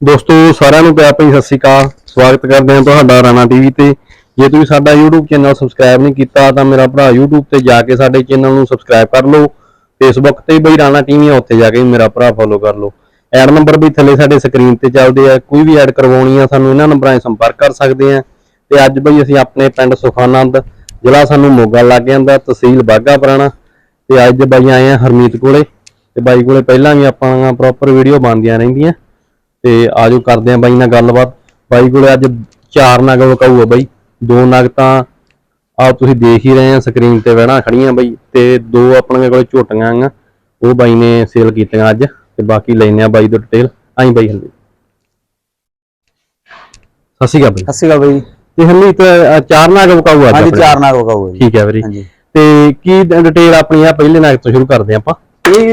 ਦੋਸਤੋ, ਸਾਰਿਆਂ ਨੂੰ ਪਿਆਰ ਭਰੀ ਸਤਿ ਸ਼੍ਰੀ ਅਕਾਲ। ਸਵਾਗਤ ਕਰਦੇ ਹਾਂ ਤੁਹਾਡਾ ਰਾਣਾ ਟੀਵੀ ਤੇ। ਜੇ ਤੁਸੀਂ ਸਾਡਾ YouTube ਚੈਨਲ ਸਬਸਕ੍ਰਾਈਬ ਨਹੀਂ ਕੀਤਾ, ਤਾਂ ਮੇਰਾ ਭਰਾ YouTube ਤੇ ਜਾ ਕੇ ਸਾਡੇ ਚੈਨਲ ਨੂੰ ਸਬਸਕ੍ਰਾਈਬ ਕਰ ਲਓ। Facebook ਤੇ ਬਈ ਰਾਣਾ ਟੀਵੀ ਆ, ਉੱਥੇ ਜਾ ਕੇ ਮੇਰਾ ਭਰਾ ਫੋਲੋ ਕਰ ਲਓ। ਐਡ ਨੰਬਰ ਵੀ ਥੱਲੇ ਸਾਡੇ ਸਕਰੀਨ ਤੇ ਚੱਲਦੇ ਆ। ਕੋਈ ਵੀ ਐਡ ਕਰਵਾਉਣੀ ਆ, ਸਾਨੂੰ ਇਹਨਾਂ ਨੰਬਰਾਂ 'ਤੇ ਸੰਪਰਕ ਕਰ ਸਕਦੇ ਆ। ਤੇ ਅੱਜ ਬਈ ਅਸੀਂ ਆਪਣੇ ਪਿੰਡ ਸੁਖਾਨੰਦ, ਜ਼ਿਲ੍ਹਾ ਸਾਨੂੰ ਮੋਗਾ ਲੱਗ ਜਾਂਦਾ, ਤਹਿਸੀਲ ਬਾਗਾ ਪੁਰਾਣਾ। ਤੇ ਅੱਜ ਬਾਈ ਆਏ ਆ ਹਰਮੀਤ ਕੋਲੇ। ਤੇ ਬਾਈ ਕੋਲੇ ਪਹਿਲਾਂ ਵੀ ਆਪਾਂ ਪ੍ਰੋਪਰ ਵੀਡੀਓ ਬਣਦੀਆਂ ਰਹਿੰਦੀਆਂ। ਤੇ ਆਜੋ ਕਰਦੇ ਆਂ ਬਾਈ ਨਾਲ ਗੱਲਬਾਤ। ਬਾਈ ਕੋਲੇ ਅੱਜ ਚਾਰ ਨਗ ਵਕਾਊ ਆ ਬਾਈ। ਦੋ ਨਗ ਤਾਂ ਆ ਤੁਸੀਂ ਦੇਖ ਹੀ ਰਹੇ ਆ ਸਕਰੀਨ ਤੇ ਵਹਿਣਾ ਖੜੀਆਂ ਬਾਈ ਤੇ ਦੋ ਆਪਣੇ ਕੋਲੇ ਝੋਟੀਆਂ ਆ ਉਹ ਬਾਈ ਨੇ ਸੇਲ ਕੀਤੀਆਂ ਅੱਜ ਤੇ ਬਾਕੀ ਲੈਨੇ ਆ ਬਾਈ ਤੋਂ ਡਿਟੇਲ ਆਈ ਬਾਈ ਹੰਦੀ ਸਤਿ ਸ਼੍ਰੀ ਅਕਾਲ ਬਾਈ। ਸਤਿ ਸ਼੍ਰੀ ਅਕਾਲ ਬਾਈ ਤੇ ਹਰਮੀਤ ਅ, ਚਾਰ ਨਗ ਵਕਾਊ ਅੱਜ ਹਾਂਜੀ। ਚਾਰ ਹੋਗਾ ਹੋਈ ਠੀਕ ਹੈ ਵੀਰੇ। ਹਾਂਜੀ। ਤੇ ਕੀ ਡਿਟੇਲ ਆਪਣੀ ਆ ਪਹਿਲੇ ਨਗ ਤੋਂ ਸ਼ੁਰੂ ਕਰਦੇ ਆਪਾਂ? ਇਹ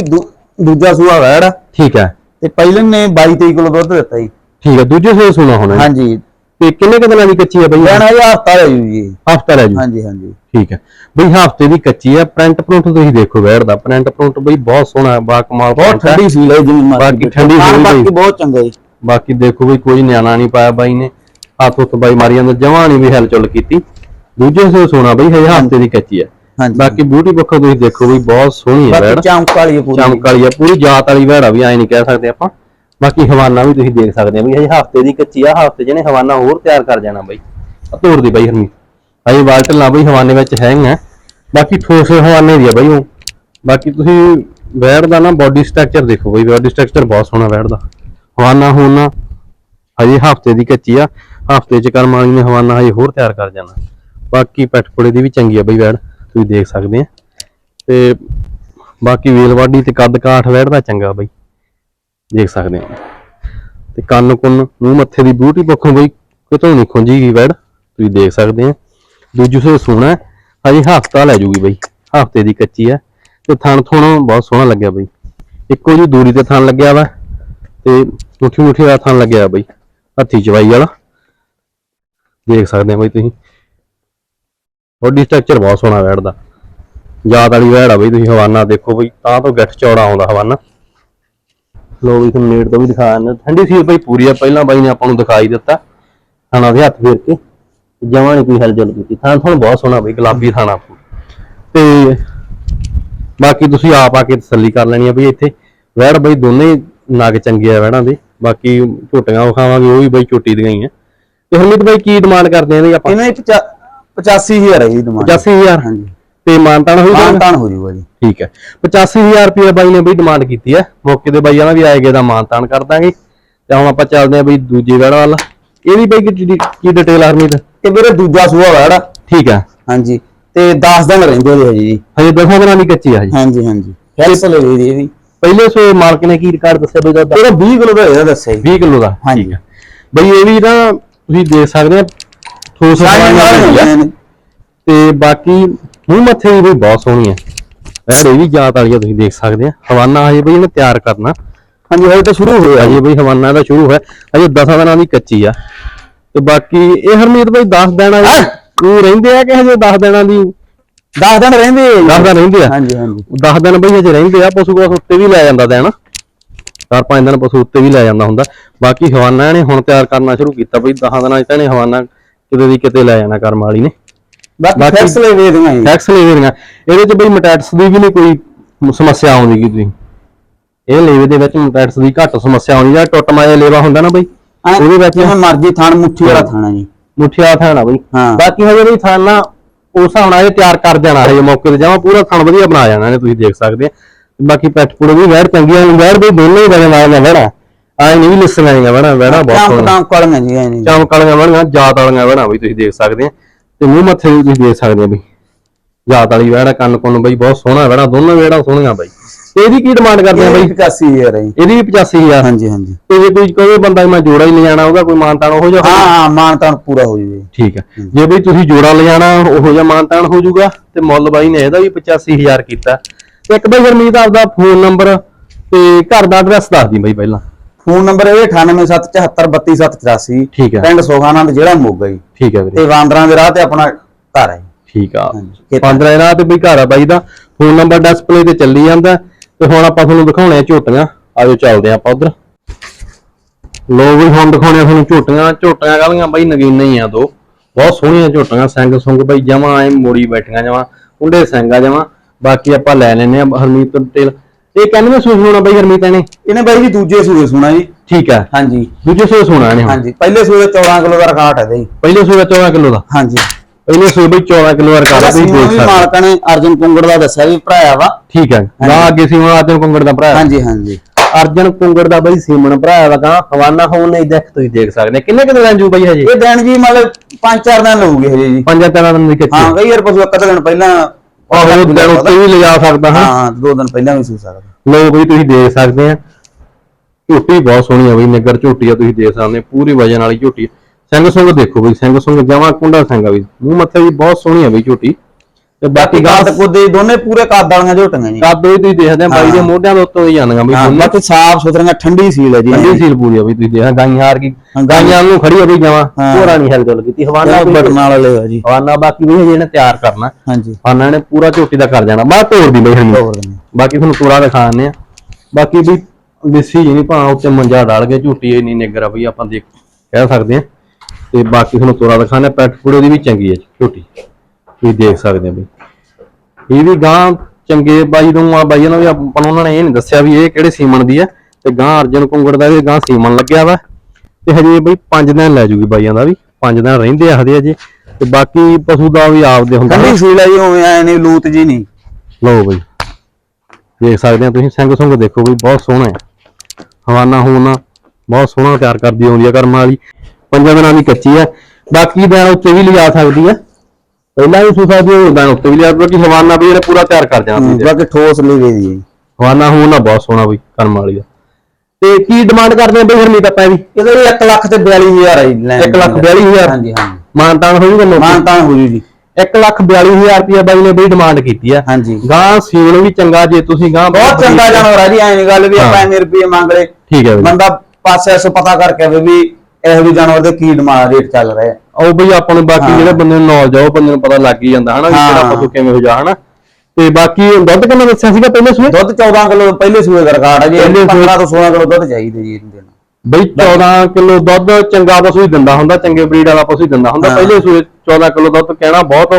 ਦੂਜਾ ਸੂਆ ਵੈੜ। ਆ ਠੀਕ ਹੈ। ਤੇ ਪਹਿਲੇ ਨੇ 22 23 ਕਿਲੋ ਦੁੱਧ ਦਿੱਤਾ ਜੀ। ਠੀਕ ਹੈ ਦੂਜੇ ਸੇ ਸੁਣਾ ਹੋਣਾ ਜੀ। ਹਾਂਜੀ। ਤੇ ਕਿੰਨੇ ਕੁ ਦਿਨਾਂ ਦੀ ਕੱਚੀ ਹੈ ਬਾਈ? ਲੈਣਾ ਹਫਤਾ ਹੈ ਜੀ ਹਫਤਾ ਰਹਿ ਜੂ। ਹਾਂਜੀ ਹਾਂਜੀ। ਠੀਕ ਹੈ। ਬਈ ਹਫ਼ਤੇ ਦੀ ਕੱਚੀ ਹੈ ਪ੍ਰਿੰਟ ਪ੍ਰਿੰਟ ਤੁਸੀਂ ਦੇਖੋ ਵੈੜ ਦਾ। ਪ੍ਰਿੰਟ ਪ੍ਰਿੰਟ ਬਈ ਬਹੁਤ ਸੋਹਣਾ ਹੈ ਬਾ ਕਮਾਲ ਬਹੁਤ। ਠੰਡੀ ਸੀ ਲੈ ਜਿਵੇਂ ਮਰਜ਼ੀ ਬਾਕੀ ਠੰਡੀ ਹਾਂ, ਸੀ ਬਾਕੀ ਬਈ। ਬਹੁਤ ਚੰਗਾ ਜੀ। ਬਾਕੀ ਦੇਖੋ ਬਈ ਕੋਈ ਨਿਆਣਾ ਨਹੀਂ ਪਾਇਆ ਬਾਈ ਨੇ। ਹੱਥ ਉੱਤ ਬਾਈ ਮਾਰੀ ਜਾਂਦਾ ਜਮਾਂ ਨਹੀਂ ਵੀ ਹਲਚੁਲ ਕੀਤੀ। ਦੂਜੇ ਸੇ ਸੋਨਾ ਬਈ ਹਜੇ ਹਫ਼ਤੇ ਦੀ ਕੱਚੀ ਹੈ। ਹਾਂਜੀ। ਬਾਕੀ ਬਿਊਟੀ ਪੱਖੋਂ ਤੁਸੀਂ ਦੇਖੋ ਬਈ ਬਹੁਤ ਸੋਹਣੀ ਹੈ ਵੈੜ। ਬਾਕੀ ਚਮਕ ਵਾਲੀ ਹੈ ਪੂਰੀ। ਚਮਕ ਵਾਲੀ ਹੈ ਪੂਰੀ ਜਾਤ ਵਾਲੀ ਵੈੜ ਆ ਵੀ ਐ ਨਹੀਂ ਕਹਿ ਸਕਦੇ ਆਪਾਂ। ਬਾਕੀ ਹਵਾਨਾ ਵੀ ਤੁਸੀਂ ਦੇਖ ਸਕਦੇ ਆ ਬਈ ਹਜੇ ਹਫ਼ਤੇ ਦੀ ਕੱਚੀ ਆ ਹਫ਼ਤੇ ਜਿਹਨੇ ਹਵਾਨਾ ਹੋਰ ਤਿਆਰ ਕਰ ਜਾਣਾ ਬਈ। ਆ ਤੋੜ ਦੀ ਬਈ ਹਰਮੀ। ਹਜੇ ਵਾਲਟਲ ਨਾ ਬਈ ਹਵਾਨੇ ਵਿੱਚ ਹੈਗਾ ਬਾਕੀ ਠੋਸ ਹਵਾਨੇ ਦੀ ਆ ਬਈ ਉਹ। ਬਾਕੀ ਤੁਸੀਂ ਵੈੜ ਦਾ ਨਾ ਬਾਡੀ ਸਟਰਕਚਰ ਦੇਖੋ ਬਈ ਬਾਡੀ ਸਟਰਕਚਰ ਬਹੁਤ ਸੋਹਣਾ ਵੈੜ ਦਾ। ਹਵਾਨਾ ਹੋਣਾ ਹਜੇ ਹਫ਼ਤੇ ਦੀ ਕੱਚੀ ਆ। ਹਫ਼ਤੇ ਚ ਕਰਮ ਵਾਲੀ ਨੇ ਹਵਾਨਾ ਹਜੇ ਹੋਰ ਤਿਆਰ ਕਰ ਜਾਣਾ। ਬਾਕੀ ਪੈਟਕੋੜੇ ਦੀ ਵੀ ਚੰਗੀ ਆ ਬਈ ਵੈੜ। ਤੁਸੀਂ ਦੇਖ ਸਕਦੇ ਆ। ਤੇ ਬਾਕੀ ਵੇਲ ਵਾਡੀ ਤੇ ਕੱਦ ਕਾਠ ਵੈੜ ਚੰਗਾ ਬਈ। ਦੇਖ ਸਕਦੇ ਆ। ਤੇ ਕੰਨ ਕੁੰਨ ਮੂੰਹ ਮੱਥੇ ਦੀ ਬਿਊਟੀ ਪੱਖੋਂ ਬਈ ਕਿਤੋਂ ਨਹੀਂ ਖੁੰਜੀ ਗਈ ਵੈੜ ਤੁਸੀਂ ਦੇਖ ਸਕਦੇ ਆ। ਦੂਜੂ ਸੇ ਸੋਹਣਾ ਹੈ, ਹਜੇ ਹਫਤਾ ਲੈ ਜੂਗੀ ਬਈ ਹਫ਼ਤੇ ਦੀ ਕੱਚੀ ਆ ਤੇ ਥਣ ਥਣ ਬਹੁਤ ਸੋਹਣਾ ਲੱਗਿਆ ਬਈ। ਇੱਕੋ ਜੀ ਦੂਰੀ ਤੇ ਥਣ ਲੱਗਿਆ ਵਾ ਤੇ ਮੁੱਠੀ ਮੁੱਠੀ ਦਾ ਥਣ ਲੱਗਿਆ ਬਈ ਹੱਥੀ ਚਵਾਈ ਵਾਲਾ। ਦੇਖ ਸਕਦੇ ਆ ਬਈ ਤੁਸੀਂ। ਬੋਡੀ ਸਟਰਕਚਰ ਬਹੁਤ ਸੋਹਣਾ ਵੈੜ ਦਾ ਯਾਦ ਵਾਲੀ ਵੈੜ ਆ ਬਈ ਤੁਸੀਂ ਹਵਾਨਾ ਦੇਖੋ ਬਈ, ਤਾਂ ਤੋਂ ਗੱਠ ਚੌੜਾ ਆਉਂਦਾ ਹਵਾਨਾ। ਲੋ ਵੀ ਤੁਹਾਨੂੰ ਨੇੜ ਤੋਂ ਵੀ ਦਿਖਾ ਦਿੰਦੇ ਠੰਡੀ ਸੀ ਬਈ ਪੂਰੀ ਆ, ਪਹਿਲਾਂ ਬਾਈ ਨੇ ਆਪਾਂ ਨੂੰ ਦਿਖਾਈ ਦਿੱਤਾ। ਥਾਣਾ ਦੇ ਹੱਥ ਫੇਰ ਕੇ, ਜਮਾਂ ਨਹੀਂ ਕੋਈ ਹਲਚਲ ਕੀਤੀ। ਥਾਂ ਤੁਹਾਨੂੰ ਬਹੁਤ ਸੋਹਣਾ ਬਈ, ਗੁਲਾਬੀ ਥਾਣਾ ਤੇ ਬਾਕੀ ਤੁਸੀਂ ਆਪ ਆ ਕੇ ਤਸੱਲੀ ਕਰ ਲੈਣੀ ਆ ਬਈ ਇੱਥੇ। ਵੈੜ ਬਈ ਦੋਨੇ ਨਗ ਚੰਗੇ ਆ ਵੈੜਾਂ ਦੇ। ਬਾਕੀ ਝੋਟੀਆਂ ਵਿਖਾਵਾਂਗੇ, ਉਹ ਵੀ ਬਈ ਝੋਟੀ ਦੀਆਂ ਹੀ ਆ। ਤੇ ਹਰਮੀਤ ਬਾਈ ਕੀ ਡਿਮਾਂਡ ਕਰਦੇ ਆ ਇਹਦੀ ਆਪਾਂ? ਇਹਨਾਂ ਦੀ 85000 ਹੈ ਜੀ ਡਿਮਾਂਡ 85000 ਹਾਂਜੀ। ਤੇ ਮਾਨਤਾਨ ਹੋਈ ਮਾਨ ਤਾਨ ਹੋ ਜੂਗਾ ਜੀ। ਠੀਕ ਹੈ। 85000 ਰੁਪਏ ਬਾਈ ਨੇ ਬਈ ਡਿਮਾਂਡ ਕੀਤੀ ਹੈ। ਮੌਕੇ ਤੇ ਬਾਈ ਆਣਾ ਵੀ ਆਏਗੇ ਦਾ ਮਾਨਤਾਨ ਕਰ ਦਾਂਗੇ। ਤੇ ਹੁਣ ਆਪਾਂ ਚੱਲਦੇ ਆਂ ਬਈ ਦੂਜੇ ਵੜ ਵੱਲ। ਇਹਦੀ ਬਈ ਕੀ ਡਿਟੇਲ ਹਰਮੀਤ? ਤੇ ਵੀਰੇ ਦੂਜਾ ਸੂਆ ਵੈੜ ਆ। ਠੀਕ ਹੈ। ਹਾਂਜੀ। ਤੇ 10 ਦਿਨ ਰਹਿੰਦੇ ਹੋਏ ਜੀ। ਹਜੇ ਦਸਾਂ ਦਿਨਾਂ ਦੀ ਕੱਚੀ ਆ ਜੀ ਹਾਂਜੀ ਹਾਂਜੀ। ਫੈਸਲ ਹੋਈ ਦੀ ਇਹ ਵੀ ਪਹਿਲੇ ਸੋ ਮਾਲਕ ਨੇ ਕੀ ਰਿਕਾਰਡ ਦੱਸਿਆ ਬਈ ਦਾ? ਇਹਦਾ 20 ਕਿਲੋ ਦਾ ਇਹਦਾ ਦੱਸਿਆ ਜੀ। 20 ਕਿਲੋ ਦਾ। ਹਾਂਜੀ। ਹੈ। ਬਈ ਇਹ ਵੀ ਨਾ ਤੁਸੀਂ ਦੇਖ ਸਕਦੇ ਆ ਠੋਸ ਹੋਈਆਂ ਨੇ। ਤੇ ਬਾਕੀ ਮੂੰਹ ਮੱਥੇ ਦੀ ਵੀ ਬਹੁਤ ਸੋਹਣੀ ਹੈ? ਵੈੜ ਇਹ ਵੀ ਜਾਤ ਵਾਲੀ ਆ ਤੁਸੀਂ ਦੇਖ ਸਕਦੇ ਆ। ਹਵਾਨਾ ਹਜੇ ਬਈ ਇਹਨੇ ਤਿਆਰ ਕਰਨਾ। ਹਾਂਜੀ ਹਜੇ ਤਾਂ ਸ਼ੁਰੂ ਹੋਇਆ। ਅਜੇ ਬਈ ਹਵਾਨਾ ਦਾ ਸ਼ੁਰੂ ਹੋਇਆ। ਅਜੇ 10 ਦਿਨਾਂ ਦੀ ਕੱਚੀ ਆ। ਤੇ ਬਾਕੀ ਇਹ ਹਰਮੀਤ ਬਈ 10 ਦਿਨਾਂ ਦੀ ਉਹ ਰਹਿੰਦੇ ਆ ਕਿ ਹਜੇ 10 ਦਿਨਾਂ ਦੀ? 10 ਦਿਨ ਰਹਿੰਦੇ ਆ ਜੀ। 10 ਦਿਨ ਰਹਿੰਦੇ ਆ? ਹਾਂਜੀ ਹਾਂਜੀ। 10 ਦਿਨ ਬਈ ਹਜੇ ਰਹਿੰਦੇ ਆ ਪਸ਼ੂ ਕੋਸ ਉੱਤੇ ਵੀ ਲੈ ਜਾਂਦਾ ਦਿਨ। ਚਾਰ ਪੰਜ ਦਿਨ ਪਸ਼ੂ ਉੱਤੇ ਵੀ ਲੈ ਜਾਂਦਾ ਹੁੰਦਾ। ਬਾਕੀ ਹਵਾਨਾ ਨੇ ਹੁਣ ਤਿਆਰ ਕਰਨਾ ਸ਼ੁਰੂ ਕੀਤਾ ਬਈ 10 ਦਿਨਾਂ ਚ ਤਾਂ ਇਹਨੇ ਹਵਾਨਾ ਕਿਤੇ ਦੀ ਕਿਤੇ ਲੈ ਜਾਣਾ ਕਰਮ ਵਾਲੀ ਨੇ। ਬਾਕੀ ਬਾਕੀ- ਫੈਸਲੇ ਦੇ ਦੀਆਂ ਜੀ ਟੈਕਸ ਲੈ ਦੇਣੀਆਂ ਇਹਦੇ ਚ ਬਈ ਮਟੈਟਸ ਦੀ ਵੀ ਨਹੀਂ ਕੋਈ ਸਮੱਸਿਆ ਆਉਂਦੀ ਗੀ ਤੁਸੀਂ। ਇਹ ਲੇਵੇ ਦੇ ਵਿੱਚ ਮਟੈਟਸ ਦੀ ਘੱਟ ਸਮੱਸਿਆ ਆਉਂਦੀ ਜਾਂ ਟੁੱਟ ਮਾਇਆ ਲੇਵਾ ਹੁੰਦਾ ਨਾ ਬਈ। ਐਂ ਉਹਦੇ ਵਿੱਚ ਜਿਵੇਂ ਮਰਜ਼ੀ ਥਾਣ ਮੁੱਠੀ ਵਾਲਾ ਥਾਣਾ ਜੀ। ਮੁੱਠਿਆ ਥਾਣਾ ਬਈ। ਹਾਂ। ਬਾਕੀ ਹਜੇ ਬਈ ਥਾਣਾ ਉਸ ਨਾਲ ਇਹ ਤਿਆਰ ਕਰ ਜਾਣਾ ਹਜੇ ਮੌਕੇ ਤੇ। ਜਾਵਾਂ ਪੂਰਾ ਥਣ ਵਧੀਆ ਬਣਾ ਜਾਣਾ ਨੇ ਤੁਸੀਂ ਦੇਖ ਸਕਦੇ ਆ। ਬਾਕੀ ਪੈਟ ਪੁੜੇ ਵੀ ਵੈਰ ਚੰਗੀਆਂ ਨੇ। ਵੈਰ ਬਈ ਦੋਨੇ ਹੀ ਵਜਨ ਵਾਲੀਆਂ ਵੈੜਾ ਆਏ ਨਹੀਂ ਲਿਸਣੀਆਂ ਨਹੀਂ ਵੈੜਾ ਵੈੜਾ ਬਹੁਤ ਸੋਹਣਾ। ਕੰਮ ਕੜੀਆਂ ਜੀ ਐ ਨਹੀਂ। ਚਮਕ ਵਾਲੀਆਂ ਵੈੜਾਂ ਜਾਤ ਵਾਲੀਆਂ ਵੈੜਾਂ ਬਈ ਤੁਸੀਂ ਦੇਖ ਸਕਦੇ ਆ। ਤੇ ਮੂੰਹ ਮੱਥੇ ਵੀ ਤੁਸੀਂ ਦੇਖ ਸਕਦੇ ਆ ਬਈ। ਜਾਤ ਵਾਲੀ ਵੈੜਾ ਕੰਨ ਕੁੰਨ ਬਈ ਬਹੁਤ ਸੋਹਣਾ ਵੈੜਾ ਦੋਨੋਂ ਵੈੜਾਂ ਸੋਹਣੀਆਂ ਬਈ। ਤੇ ਇਹਦੀ ਕੀ ਡਿਮਾਂਡ ਕਰਦੇ ਆ ਬਈ? 85000 ਹੈ ਜੀ। ਇਹਦੀ ਵੀ 85000 ਹਾਂਜੀ ਹਾਂਜੀ। ਤੇ ਜੇ ਕੋਈ ਕਹੇ ਬੰਦਾ ਮੈਂ ਜੋੜਾ ਹੀ ਲੈ ਜਾਣਾ ਉਹਦਾ ਕੋਈ ਮਾਨਤਾਨ ਉਹੋ ਜਿਹਾ ਹਾਂ ਹਾਂ ਮਾਨ ਤਾਨ ਪੂਰਾ ਹੋ ਜੂਵੇ ਠੀਕ ਹੈ ਜੇ ਬਈ ਤੁਸੀਂ ਜੋੜਾ ਲਿਜਾਣਾ ਉਹੋ ਜਿਹਾ ਮਾਨਤਾਨ ਹੋ ਜਾਊਗਾ ਤੇ ਮੁੱਲ ਬਾਈ ਨੇ ਇਹਦਾ ਵੀ 85000 ਕੀਤਾ। ਤੇ ਇੱਕ ਬਈ ਗੁਰਮੀਤ ਆਪਦਾ ਫੋਨ ਨੰਬਰ ਤੇ ਘਰ ਦਾ ਐਡਰੈਸ ਦੱਸ ਦੀ ਬਈ ਪਹਿਲਾਂ। ਫੋਨ ਨੰਬਰ ਇਹ 9877732784 ਠੀਕ ਹੈ ਪਿੰਡ ਸੋਗਾਨੰਦ ਜ਼ਿਲ੍ਹਾ ਮੋਗਾ ਜੀ। ਠੀਕ ਹੈ ਵੀਰੇ। ਤੇ ਵਾਂਦਰਾਂ ਦੇ ਰਾਹ ਤੇ ਆਪਣਾ ਘਰ ਹੈ ਠੀਕ ਆ। ਹਾਂਜੀ। 15 ਦਿਨਾਂ ਤੇ ਬਈ ਘਰ ਆ ਬਾਈ ਦਾ। ਫੋਨ ਨੰਬਰ ਡਿਸਪਲੇ ਤੇ ਚੱਲੀ ਜਾਂਦਾ। ਤੇ ਹੁਣ ਆਪਾਂ ਤੁਹਾਨੂੰ ਦਿਖਾਉਣੇ ਆ ਝੋਟੀਆਂ। ਆਜੋ ਚੱਲਦੇ ਆਪਾਂ ਉਧਰ। ਲੋ ਵੀ ਹੁਣ ਦਿਖਾਉਣੇ ਆ ਤੁਹਾਨੂੰ ਝੋਟੀਆਂ। ਝੋਟੀਆਂ ਕਾਲੀਆਂ ਬਾਈ ਨਗੀਨਾਂ ਹੀ ਆ ਦੋ। ਬਹੁਤ ਸੋਹਣੀਆਂ ਝੋਟੀਆਂ। ਸਿੰਘ ਸੁੰਗ ਬਾਈ ਜਮਾ ਐ ਮੋੜੀ ਬੈਠੀਆਂ ਜਮਾ। ਉਂਡੇ ਸਿੰਘਾ ਜਮਾ। ਬਾਕੀ ਆਪਾਂ ਲੈ ਲੈਨੇ ਆ ਹਰਮੀਤ ਤੇਲ। ਇਹ ਕਹਿੰਦੇ ਸੂਸ ਹੋਣਾ ਬਾਈ ਹਰਮੀਤ ਨੇ। ਇਹਨੇ ਬਾਈ ਜੀ ਦੂਜੇ ਸੂਏ ਸੁਣਾ ਜੀ। ਠੀਕ ਹੈ। ਹਾਂਜੀ। ਦੂਜੇ ਸੂਸ ਹੋਣਾ ਨੇ ਹਾਂਜੀ। ਪਹਿਲੇ ਸੂਏ 14 ਕਿਲੋ ਦਾ ਰਿਕਾਰਡ ਹੈ ਜੀ ਪਹਿਲੇ ਸੂਸ 14 ਕਿਲੋ ਦਾ। ਹਾਂਜੀ। ਪਹਿਲੇ ਸੂਸ ਬਈ 14 ਕਿਲੋ ਦਾ ਰਿਕਾਰਡ ਆ ਅਸੀਂ ਤੁਸੀਂ ਦੇਖ ਵੀ ਸਕਦੇ ਹੋ। ਮਾਲਕਾਂ ਨੇ ਅਰਜਨ ਕੁੰਗੜ ਦਾ ਦੱਸਿਆ ਵੀ ਭਰਾਇਆ ਵਾ। ਠੀਕ ਹੈ। ਨਾ ਅੱਗੇ ਸੀ ਹੁਣ ਅਰਜਨ ਕੁੰਗੜ ਦਾ ਭਰਾ ਹਾਂਜੀ ਹਾਂਜੀ। ਅਰਜਨ ਕੁੰਗੜ ਦਾ ਬਈ ਸੀਮਨ ਭਰਾ ਦਾ ਕਾਂ ਹਵਾਨਾ ਹੋਣ ਨਹੀਂ ਦੇਖ ਤੁਸੀਂ ਦੇਖ ਸਕਦੇ ਹੋ। ਕਿੰਨੇ ਕਿੰਨੇ ਰੰਜੂ ਬਈ ਹਜੇ? ਇਹ ਦਿਨ ਜੀ ਮਤਲਬ 5-4 ਦਿਨ ਲਊਗੇ ਹਜੇ ਜੀ। ਪੰਜਾਂ ਤਰ੍ਹਾਂ ਦਿਨ ਦੀ ਕੱਚੀ ਹਾਂ। ਕਈ ਵਾਰ ਪਸ਼ੂ ਇੱਕ ਦਿਨ ਪਹਿਲਾਂ ਆਹੋ ਦਿਨ ਉੱਤੇ ਵੀ ਲਿਜਾ ਸਕਦਾ ਹਾਂ। ਹਾਂ ਦੋ ਦਿਨ ਪਹਿਲਾਂ ਵੀ ਸੂ ਸਕਦਾ ਲੋ ਬਈ ਤੁਸੀਂ ਦੇਖ ਸਕਦੇ ਆ। ਝੋਟੀ ਬਹੁਤ ਸੋਹਣੀ ਆ ਬਈ ਨਿੱਗਰ ਝੋਟੀ ਆ ਤੁਸੀਂ ਦੇਖ ਸਕਦੇ ਪੂਰੀ ਵਜਨ ਵਾਲੀ ਝੋਟੀ। ਸਿੰਘ ਸੁੰਗ ਦੇਖੋ ਬਈ ਸਿੰਘ ਸੁੰਗ ਜਮਾ ਕੁੰਡਾ ਸਿੰਘ ਆ ਬਈ। ਮੂੰਹ ਮੱਥੇ ਵੀ ਬਹੁਤ ਸੋਹਣੀ ਆ ਬਈ ਝੋਟੀ। ਤੇ ਬਾਕੀ ਗਾਂ ਕੱਦ ਦੋਨੇ ਪੂਰੇ ਕੱਦ ਵਾਲੀਆਂ ਝੋਟੀਆਂ ਜੀ। ਕੱਦ ਵੀ ਤੁਸੀਂ ਦੇਖਦੇ ਆ ਬਾਈ ਦੇ। ਮੋਢਿਆਂ ਦੇ ਉੱਤੋਂ ਹੀ ਜਾਂਦੀਆਂ ਬਈ ਦੋਨੇ। ਬਾਕੀ ਸਾਫ਼ ਸੁਥਰੀਆਂ ਠੰਡੀ ਸੀਲ ਹੈ ਜੀ। ਠੰਡੀ ਸੀਲ ਪੂਰੀ ਆ ਬਈ ਤੁਸੀਂ ਦੇਖਾ ਗਾਈਆਂ ਹਾਰ ਕੀ ਗਾਈਆਂ- ਨੂੰ ਖੜੀ ਆ ਬਈ ਹਾਂ। ਹੋਰਾਂ ਨਹੀਂ ਹਿਲਜੁਲ ਕੀਤੀ ਹਵਾਨਾ ਬਟਨ ਵਾਲੇ ਆ ਜੀ। ਹਵਾਨਾ ਬਾਕੀ ਵੀ ਹਜੇ ਇਹਨੇ ਤਿਆਰ ਕਰਨਾ। ਹਾਂਜੀ। ਹਵਾਨਾ ਨੇ ਪੂਰਾ ਝੋਟੀ ਦਾ ਕਰ ਜਾਣਾ ਬਾਅਦ ਤੋੜ ਦੀ ਬਈ ਦਿਨ ਬਾਕੀ ਤੁਹਾਨੂੰ ਪੂਰਾ ਦਿਖਾਣੇ ਆ। ਬਾਕੀ ਵੀ ਦੇਸੀ ਜਿਹੀ ਭਾਂ ਉੱਤੇ ਮੰਜਾ ਡਾਲ ਕੇ ਝੂਟੀ ਇੰਨੀ ਨਿੱਗਰ ਆ ਬਈ ਆਪਾਂ ਦੇਖ ਕਹਿ ਸਕਦੇ ਆ। ਤੇ ਬਾਕੀ ਤੁਹਾਨੂੰ ਤੋਰਾ ਦਿਖਾਣੇ ਪੈਟ ਫੂਡ ਦੀ ਵੀ ਚੰਗੀ ਹੈ ਝੂਟੀ। ਤੁਸੀਂ ਦੇਖ ਸਕਦੇ ਆ ਬਈ ਇਹ ਵੀ ਗਾਂ ਚੰਗੇ ਬਾਈ ਨੂੰ ਆ ਬਾਈ ਨੂੰ ਵੀ ਆਪਾਂ ਨੂੰ ਉਹਨਾਂ ਨੇ ਇਹ ਨਹੀਂ ਦੱਸਿਆ ਵੀ ਇਹ ਕਿਹੜੇ ਸੀਮਨ ਦੀ ਆ। ਤੇ ਗਾਂ ਅਰਜਨ ਕੁੰਗੜ ਦਾ ਵੀ ਗਾਂ ਸੀਮਨ ਲੱਗਿਆ ਵਾ। ਤੇ ਹਜੇ ਬਈ 5 ਦਿਨ ਲੈ ਜੂਗੀ ਬਾਈਆਂ ਦਾ ਵੀ। 5 ਦਿਨ ਰਹਿੰਦੇ ਆ ਹਜੇ ਅਜੇ। ਤੇ ਬਾਕੀ ਪਸ਼ੂ ਦਾ ਵੀ ਆਪਦੇ ਹੁੰਦਾ ਠੰਡੀ ਸੀਲ ਹੈ ਜੀ ਉਵੇਂ ਐ ਨਹੀਂ ਲੂਤ ਜੀ ਨਹੀਂ। ਲਓ ਬਈ। ਦੇਖ ਸਕਦੇ ਆ ਤੁਸੀਂ ਸਿੰਘ ਸੁੰਗ ਦੇਖੋ ਬਈ ਬਹੁਤ ਸੋਹਣਾ ਹੈ। ਹਵਾਨਾ ਹੋਣਾ ਬਹੁਤ ਸੋਹਣਾ ਤਿਆਰ ਕਰਦੀ ਆਉਂਦੀ ਆ ਕਰਮਾਂ ਵਾਲੀ। ਪੰਜਾਂ ਦਿਨਾਂ ਦੀ ਕੱਚੀ ਆ। ਬਾਕੀ ਦਿਨ ਉੱਤੇ ਵੀ ਲਿਜਾ ਸਕਦੀ ਆ। ਪਹਿਲਾਂ ਵੀ ਸੁਸਾ ਦੀ ਉਹ ਦਿਨ ਉੱਤੇ ਵੀ ਲਿਜਾ ਕਿਉਂਕਿ ਹਵਾਨਾ ਵੀ ਇਹਨੇ ਪੂਰਾ ਤਿਆਰ ਕਰ ਜਾਣਾ ਤੁਸੀਂ ਬਾਕੀ ਠੋਸ ਲੇਵੇ ਦੀ ਜੀ। ਹਵਾਨਾ ਹੋਣਾ ਬਹੁਤ ਸੋਹਣਾ ਬਈ ਕਰਮਾਂ ਵਾਲੀ ਦਾ ਤੇ ਕੀ ਡਿਮਾਂਡ ਕਰਦੇ ਆ ਬਈ ਹਰਮੀਤ ਆਪਾਂ ਇਹਦੀ ਇਹਦਾ ਵੀ 1 ਲੱਖ ਤੇ 42000 ਹੈ ਜੀ ਲੈਣ ਇੱਕ ਲੱਖ ਬਿਆਲੀ ਹਜ਼ਾਰ। ਹਾਂਜੀ ਹਾਂਜੀ। ਮਾਨਤਾਨ ਹੋ ਜੂਗਾ ਲੋਕ ਮਾਨਤਾਨ ਹੋ ਜੂ। ਜੀ 1 ਲੱਖ 42000 ਰੁਪਏ ਬਾਈ ਨੇ ਬਈ ਡਿਮਾਂਡ ਕੀਤੀ ਆ। ਹਾਂਜੀ। ਗਾਂ ਸੀਲ ਵੀ ਚੰਗਾ ਜੇ ਤੁਸੀਂ ਗਾਂ ਬਹੁਤ ਚੰਗਾ ਜਾਨਵਰ ਹੈ ਜੀ ਐਂ ਨੀ ਗੱਲ ਵੀ ਆਪਾਂ ਹਾਂ। ਇੰਨੇ ਰੁਪਏ ਮੰਗ ਲਏ। ਠੀਕ ਹੈ ਬਈ। ਬੰਦਾ ਪਾਸੇ ਸੋ ਪਤਾ ਕਰਕੇ ਵੀ ਇਹੋ ਜਿਹੇ ਜਾਨਵਰ ਦੇ ਕੀ ਡਿਮਾਂਡ ਰੇਟ ਚੱਲ ਰਿਹਾ ਹੈ ਉਹ ਬਈ ਆਪਾਂ ਨੂੰ ਬਾਕੀ ਹਾਂ। ਜਿਹੜੇ ਬੰਦੇ ਨੂੰ ਨੌਲੇਜ ਆ ਉਹ ਬੰਦੇ ਨੂੰ ਪਤਾ ਲੱਗ ਹੀ ਜਾਂਦਾ ਹਨਾ ਵੀ ਹਾਂ। ਕਿਹੜਾ ਪਸ਼ੂ ਕਿਵੇਂ ਹੋ ਜਾ ਹਨਾ। ਤੇ ਬਾਕੀ ਦੁੱਧ ਕਿੰਨਾ ਦੱਸਿਆ ਸੀਗਾ ਪਹਿਲੇ ਸੂਏ? ਦੁੱਧ 14 ਕਿਲੋ ਪਹਿਲੇ ਸੂਏ ਦਾ ਰਿਕਾਰਡ ਹੈ ਜੀ। ਪਹਿਲੇ ਸੂਏ- 15 ਤੋਂ 16 ਕਿਲੋ ਦੁੱਧ ਚਾਹੀਦਾ ਜੀ ਇਹਨੂੰ ਦੇਣਾ ਬਈ 14 ਕਿਲੋ ਦੁੱਧ ਚੰਗਾ ਪਸ਼ੂ ਹੀ ਦਿੰਦਾ ਹੁੰਦਾ ਚੰਗੇ ਬਰੀਡ ਵਾਲਾ ਪਸ਼ੂ ਹੀ ਦਿੰਦਾ ਹੁੰਦਾ। ਹਾਂ। ਪਹਿਲੇ ਸੂਏ 14 ਕਿਲੋ ਦੁੱਧ ਕਹਿਣਾ ਬਹੁਤ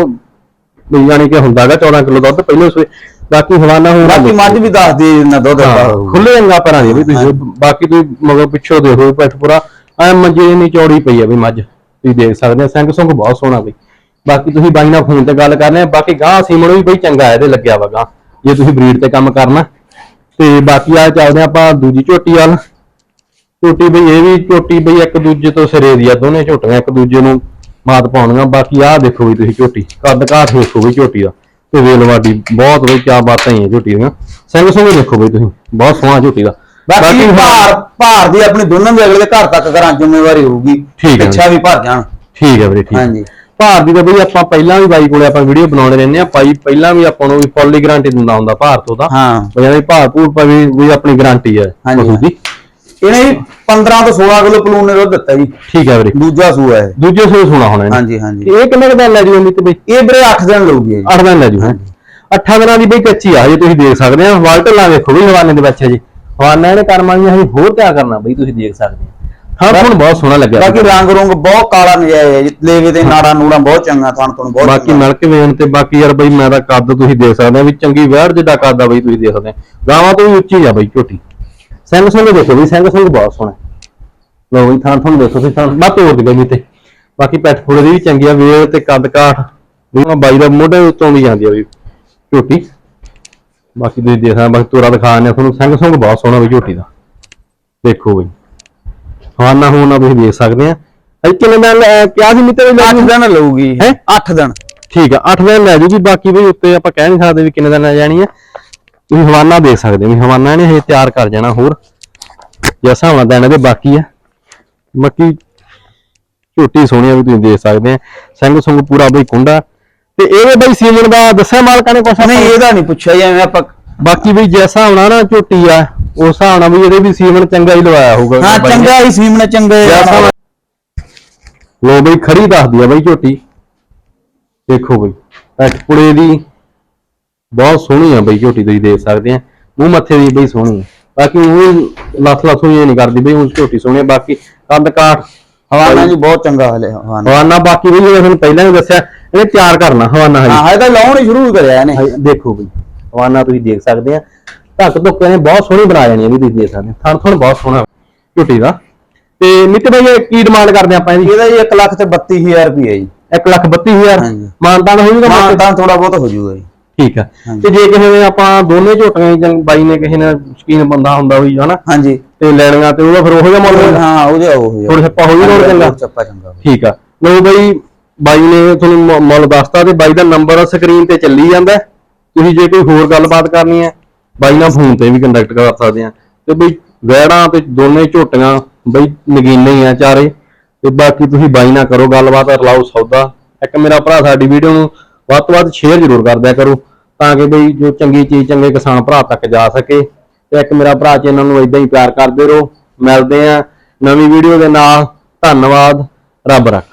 ਵੀ ਯਾਨੀ ਕਿ ਹੁੰਦਾਗਾ 14 ਕਿਲੋ ਦੁੱਧ ਪਹਿਲੇ ਸੂਏ। ਬਾਕੀ ਹਵਾਨਾ ਹੋਣਾ ਬਾਕੀ ਮੱਝ ਵੀ ਦੱਸ ਦੇ ਜਿੰਨਾ ਦੁੱਧ। ਖੁੱਲੇ ਰੰਗਾ ਪਰਾਂ ਦੀ ਵੀ ਤੁਸੀਂ ਬਾਕੀ ਤੁਸੀਂ ਮਗਰ ਪਿੱਛੋਂ ਦੇਖੋ ਪਿੱਠ ਪੂਰਾ ਐ ਮੰਜੇ ਨਹੀਂ ਚੌੜੀ ਪਈ ਆ ਵੀ ਮੱਝ, ਤੁਸੀਂ ਦੇਖ ਸਕਦੇ ਆ ਸਿੰਘ ਸੁੰਗ ਬਹੁਤ ਸੋਹਣਾ ਬਈ। ਬਾਕੀ ਤੁਸੀਂ ਬਾਈ ਨਾਲ ਫੋਨ ਤੇ ਗੱਲ ਕਰ ਆ ਬਾਕੀ ਗਾਂ ਸੀਮਣ ਵੀ ਬਈ ਚੰਗਾ ਇਹਦੇ ਲੱਗਿਆ ਵਾ ਗਾਂ ਜੇ ਤੁਸੀਂ ਬਰੀਡ ਤੇ ਕੰਮ ਕਰਨਾ। ਤੇ ਬਾਕੀ ਆ ਚੱਲਦੇ ਆ ਆਪਾਂ ਦੂਜੀ ਝੋਟੀ ਵੱਲ। ਝੋਟੀ ਬਈ ਇਹ ਵੀ, ਝੋਟੀ ਬਈ ਇੱਕ ਦੂਜੇ ਤੋਂ ਸਿਰੇ ਦੀ ਆ, ਦੋਨੇ ਝੋਟੀਆਂ ਇੱਕ ਦੂਜੇ ਨੂੰ ਮਾਤ ਪਾਉਣੀਆਂ। ਬਾਕੀ ਆਹ ਦੇਖੋ ਵੀ ਤੁਸੀਂ ਝੋਟੀ, ਕੱਦ ਕਾਠ ਦੇਖੋ ਵੀ ਝੋਟੀ ਦਾ। ਤੇ ਵੇਲਵਾਡੀ ਬਹੁਤ ਬਈ ਕਿਆ ਬਾਤਾਂ ਹੀ ਹੈ ਝੋਟੀ ਦੀਆਂ। ਸਿੰਘ ਸੁੰਗ ਦੇਖੋ ਬਈ ਤੁਸੀਂ, ਬਹੁਤ ਸੋਹਣਾ ਝੋਟੀ ਦਾ। ਬਾਕੀ ਭਾਰ ਭਾਰ ਦੀ ਆਪਣੀ ਦੋਨਾਂ ਦੇ ਅਗਲੇ ਘਰ ਤੱਕ ਕਰਾਂ ਜ਼ਿੰਮੇਵਾਰੀ ਹੋਊਗੀ ਠੀਕ ਹੈ। ਪਿੱਛਾ ਵੀ ਭਰ ਜਾਣ। ਠੀਕ ਹੈ ਵੀਰੇ ਠੀਕ ਹਾਂਜੀ। ਭਾਰ ਦੀ ਤਾਂ ਬਈ ਆਪਾਂ ਪਹਿਲਾਂ ਵੀ ਬਾਈ ਕੋਲੇ ਆਪਾਂ ਵੀਡੀਓ ਬਣਾਉਂਦੇ ਰਹਿੰਦੇ ਆ ਭਾਈ ਪਹਿਲਾਂ ਵੀ ਆਪਾਂ ਨੂੰ ਵੀ ਫੁੱਲ ਗਾਰੰਟੀ ਦਿੰਦਾ ਹੁੰਦਾ ਭਾਰ ਤੋਂ ਦਾ ਹਾਂ। ਬਈ ਭਾਰ ਭੂਰ ਪਾ ਵੀ ਵੀ ਆਪਣੀ ਗਾਰੰਟੀ ਹੈ। ਹਾਂਜੀ, ਪਸ਼ੂ ਦੀ। ਇਹਨੇ ਜੀ 15 ਤੋਂ 16 ਕਿਲੋ ਪਲੂਨ ਨੇ ਦੁੱਧ ਦਿੱਤਾ ਜੀ। ਠੀਕ ਹੈ ਵੀਰੇ। ਦੂਜਾ ਸੂਆ ਹੈ ਦੂਜੇ ਸੂਏ ਸੁਣਾ ਹੋਣਾ ਇਹਨੇ। ਹਾਂਜੀ ਹਾਂਜੀ। ਇਹ ਕਿੰਨੇ ਕੁ ਦਿਨ ਲੈ ਜੂ ਅੰਮ੍ਰਿਤ ਬਈ? ਇਹ ਵੀਰੇ 8 ਦਿਨ ਲਊਗੀ ਜੀ 8 ਦਿਨ ਲੈ ਜੂ। ਅੱਠਾਂ ਦਿਨਾਂ ਦੀ ਬਈ ਕੱਚੀ ਆ ਜੇ ਤੁਸੀਂ ਦੇਖ ਸਕਦੇ ਆ। ਵਾਲਟ ਲਾ ਵੇਖੋ ਵੀ ਹਵਾਨੇ ਦੇ ਵਿੱਚ ਹਜੇ। ਹਵਾਨਾ ਇਹਨੇ ਕਰਮਾਂ ਦੀਆਂ ਹਜੇ ਹੋਰ ਤਿਆਰ ਕਰਨਾ ਬਈ ਤੁਸੀਂ ਦੇਖ ਸਕਦੇ ਆ ਹਾਂ ਤੁਹਾਨੂੰ ਬਹੁਤ ਸੋਹਣਾ ਲੱਗਿਆ ਬਾਕੀ ਰੰਗ ਰੁੰਗ ਬਹੁਤ ਕਾਲਾ ਨਜਾਇਜ਼ ਹੈ ਲੇਵੇ ਤੇ ਨਾੜਾ ਨੂੜਾ ਬਹੁਤ ਚੰਗਾ ਤੁਹਾਨੂੰ ਤੁਹਾਨੂੰ ਬਹੁਤ ਬਾਕੀ ਚੰਗਾ। ਮਿਲਕ ਵੇਨ ਤੇ ਬਾਕੀ ਯਾਰ ਬਈ ਮੈਂ ਤਾਂ ਕੱਦ ਤੁਸੀਂ ਦੇਖ ਸਕਦੇ ਆ ਵੀ ਚੰਗੀ ਵਹਿੜ ਜਿੱਡਾ ਕੱਦ ਆ ਬਈ ਤੁਸੀਂ ਦੇਖ ਸਕਦੇ ਆ ਗਾਵਾਂ ਤੋਂ ਵੀ ਉੱਚੀ ਆ ਬਈ ਝੋਟੀ। ਸਿੰਘ ਸਿੰਘ ਦੇਖੋ ਵੀ ਸਿੰਘ ਸਿੰਘ ਬਹੁਤ ਸੋਹਣਾ। ਲੋ ਬਈ ਥਾਂ ਤੁਹਾਨੂੰ ਦੇਖੋ ਤੁਸੀਂ ਥਾਂ ਬਾ ਤੋੜ ਦੇ ਬਈ ਤੇ। ਬਾਕੀ ਪੈਠ ਫੋੜੇ ਦੀ ਵੀ ਚੰਗੀ ਆ ਵੇਲ ਤੇ ਕੱਦ ਕਾਠ ਵੀ ਬਾਈ ਦਾ ਮੋਢੇ ਉੱਤੋਂ ਦੀ ਜਾਂਦੀ ਆ ਬਈ ਝੋਟੀ। ਬਾਕੀ ਤੁਸੀਂ ਦੇਖ ਸਕਦੇ ਬਾਕੀ ਤੋਰਾ ਦਿਖਾ ਨੇ ਤੁਹਾਨੂੰ ਸਿੰਘ ਸਿੰਘ ਬਹੁਤ ਸੋਹਣਾ ਬਈ ਝੋਟੀ ਦਾ। ਦੇਖੋ ਬਈ। ਹਵਾਨਾ ਹੋਣਾ ਤੁਸੀਂ ਦੇਖ ਸਕਦੇ ਆ ਇਹ ਕਿੰਨੇ ਦਿਨ ਕਿਹਾ ਸੀ ਮਿੱਤਰ ਵੀ ਲੈ ਅੱਠ ਜੂ? ਦਿਨ ਲਊਗੀ। ਹੈਂ? 8 ਦਿਨ। ਠੀਕ ਆ 8 ਦਿਨ ਲੈ ਜੂਗੀ। ਬਾਕੀ ਵੀ ਉੱਤੇ ਆਪਾਂ ਕਹਿ ਨਹੀਂ ਸਕਦੇ ਵੀ ਕਿੰਨੇ ਦਿਨ ਲੈ ਜਾਣੀ ਆ। ਤੁਸੀਂ ਹਵਾਨਾ ਦੇਖ ਸਕਦੇ ਵੀ ਹਵਾਨਾ ਇਹਨੇ ਹਜੇ ਤਿਆਰ ਕਰ ਜਾਣਾ ਹੋਰ। ਜੈਸਾ ਹੋਣਾ ਦਿਨ ਇਹਦੇ ਬਾਕੀ ਆ। ਬਾਕੀ ਝੋਟੀ ਸੋਹਣੀ ਆ ਵੀ ਤੁਸੀਂ ਦੇਖ ਸਕਦੇ ਆ। ਸਿੰਘ ਸੁੰਗ ਪੂਰਾ ਬਈ ਕੁੰਡਾ। ਤੇ ਇਹਦੇ ਬਈ ਸੀਮਨ ਦਾ ਦੱਸਿਆ ਮਾਲਕਾਂ ਨੇ ਕੁਛ ਨਹੀਂ ਇਹਦਾ ਨਹੀਂ ਪੁੱਛਿਆ ਜੀ ਐਵੇਂ ਆਪਾਂ ਬਾਕੀ ਵੀ ਜੈਸਾ ਹੋਣਾ ਨਾ ਝੋਟੀ ਆ ਉਸ ਹਿਸਾਬ ਨਾਲ ਵੀ ਇਹਦੇ ਵੀ ਸੀਮਨ ਚੰਗਾ ਹੀ ਲਵਾਇਆ ਹੋਊਗਾ। ਹਾਂ ਬਾਈ ਨੇ। ਚੰਗਾ ਹੀ ਸੀਮ ਨੇ ਚੰਗੇ ਹੋਣਾ- ਲੋ ਬਈ ਖੜੀ ਦੱਸਦੀ ਆ ਬਈ ਝੋਟੀ। ਦੇਖੋ ਬਈ ਐਟ ਪੁੜੇ ਦੀ ਬਹੁਤ ਸੋਹਣੀ ਆ ਬਈ ਝੋਟੀ ਤੁਸੀਂ ਦੇਖ ਸਕਦੇ ਆ। ਮੂੰਹ ਮੱਥੇ ਦੀ ਬਈ ਸੋਹਣੀ ਆ। ਬਾਕੀ ਉਹ ਲੱਖ ਲੱਖ ਹੋਈ ਨਹੀਂ ਕਰਦੀ ਬਈ ਉਹ ਝੋਟੀ ਸੋਹਣੀ ਆ। ਬਾਕੀ ਕੰਦ ਕਾਠ ਹਵਾਨਾ ਜੀ ਬਹੁਤ ਚੰਗਾ ਹਲੇ ਹਵਾਨਾ। ਹਵਾਨਾ ਬਾਕੀ ਵੀ ਜਿਵੇਂ ਤੁਹਾਨੂੰ ਪਹਿਲਾਂ ਵੀ ਦੱਸਿਆ ਇਹਨੇ ਤਿਆਰ ਕਰਨਾ ਹਵਾਨਾ ਹਾਂ ਇਹ ਤਾਂ ਲਾਉਣ ਹੀ ਸ਼ੁਰੂ ਹੀ ਕਰਿਆ ਇਹਨੇ। ਹਜੇ ਦੇਖੋ ਬਈ ਹਵਾਨਾ ਤੁਸੀਂ ਦੇਖ ਸਕਦੇ ਆ। ਧੱਕ ਧੁੱਕ ਇਹਨੇ ਬਹੁਤ ਸੋਹਣੀ ਬਣਾ ਜਾਣੀ ਇਹ ਵੀ ਤੁਸੀਂ ਦੇਖ ਸਕਦੇ ਆ। ਥਣ ਥਣ ਬਹੁਤ ਸੋਹਣਾ ਝੋਟੀ ਦਾ। ਤੇ ਨਿੱਤ ਬਈ ਇਹ ਕੀ ਡਿਮਾਂਡ ਕਰਦੇ ਆਪਾਂ ਇਹਦੀ? ਇਹਦਾ ਜੀ 1 ਲੱਖ ਤੇ 32000 ਰੁਪਏ ਜੀ। 1 ਲੱਖ 32000 ਹਾਂਜੀ। ਮਾਨਤਾਨ ਹੋ ਜੂਗਾ ਹਾਂ ਤਾਂ ਥੋੜਾ ਬਹੁਤ ਹੋ ਜਾਊਗਾ ਜੀ। ਠੀਕ ਆ। ਹਾਂਜੀ। ਤੇ ਜੇ ਕਿਸੇ ਨੇ ਆਪਾਂ ਦੋਨੇ ਝੋਟੀਆਂ ਜਾਂ ਬਾਈ ਨੇ ਕਿਸੇ ਨੇ ਸ਼ਕੀਨ ਬੰਦਾ ਹੁੰਦਾ ਹੋਈ ਹਨਾ ਹਾਂਜੀ। ਤੇ ਲੈਣੀਆਂ ਤੇ ਉਹਦਾ ਫਿਰ ਉਹੋ ਜਿਹਾ ਮੁੱਲ ਹਾਂ ਉਹ ਜਿਹਾ। ਉਹ ਜਿਹਾ ਥੋੜਾ ਛੱਪਾ ਹੋ ਜੂਗਾ ਹੋਰ ਚੰਗਾ। ਚੱਪਾ ਚੰਗਾ। ਠੀਕ ਆ। ਲੋ ਬਈ ਬਾਈ ਨੇ ਤੁਹਾਨੂੰ ਮੁੱਲ ਦੱਸਤਾ ਤੇ ਬਾਈ ਦਾ ਨੰਬਰ ਸਕਰੀਨ ਤੇ ਚੱਲੀ ਜਾਂਦਾ। ਤੁਸੀਂ ਜੇ ਕੋਈ ਹੋਰ ਗੱਲਬਾਤ ਕਰਨੀ ਹੈ, ਬਾਈ ਨਾਲ ਫੋਨ ਤੇ ਵੀ ਕੰਟੈਕਟ ਕਰ ਸਕਦੇ ਆ ਤੇ ਬਈ ਵੈੜਾਂ ਤੇ ਦੋਨੇ ਝੋਟੀਆਂ ਬਈ ਨਗੀਨੇ ਹੀ ਆ ਚਾਰੇ। ਤੇ ਬਾਕੀ ਤੁਸੀਂ ਬਾਈ ਨਾਲ ਕਰੋ ਗੱਲਬਾਤ, ਰਲਾਓ ਸੌਦਾ। ਇੱਕ ਮੇਰਾ ਭਰਾ ਸਾਡੀ ਵੀਡੀਓ ਨੂੰ ਵੱਧ ਤੋਂ ਵੱਧ ਸ਼ੇਅਰ ਜ਼ਰੂਰ ਕਰ ਦਿਆ ਕਰੋ, ਤਾਂ ਕਿ ਬਈ ਜੋ ਚੰਗੀ ਚੀਜ਼ ਚੰਗੇ ਕਿਸਾਨ ਭਰਾ ਤੱਕ ਜਾ ਸਕੇ। ਤੇ ਇੱਕ ਮੇਰਾ ਭਰਾ ਚੈਨਲ ਨੂੰ ਇਦਾਂ ਹੀ ਪਿਆਰ ਕਰਦੇ ਰਹੋ। ਮਿਲਦੇ ਆ ਨਵੀਂ ਵੀਡੀਓ ਦੇ ਨਾਲ। ਧੰਨਵਾਦ। ਰੱਬ ਰੱਖ।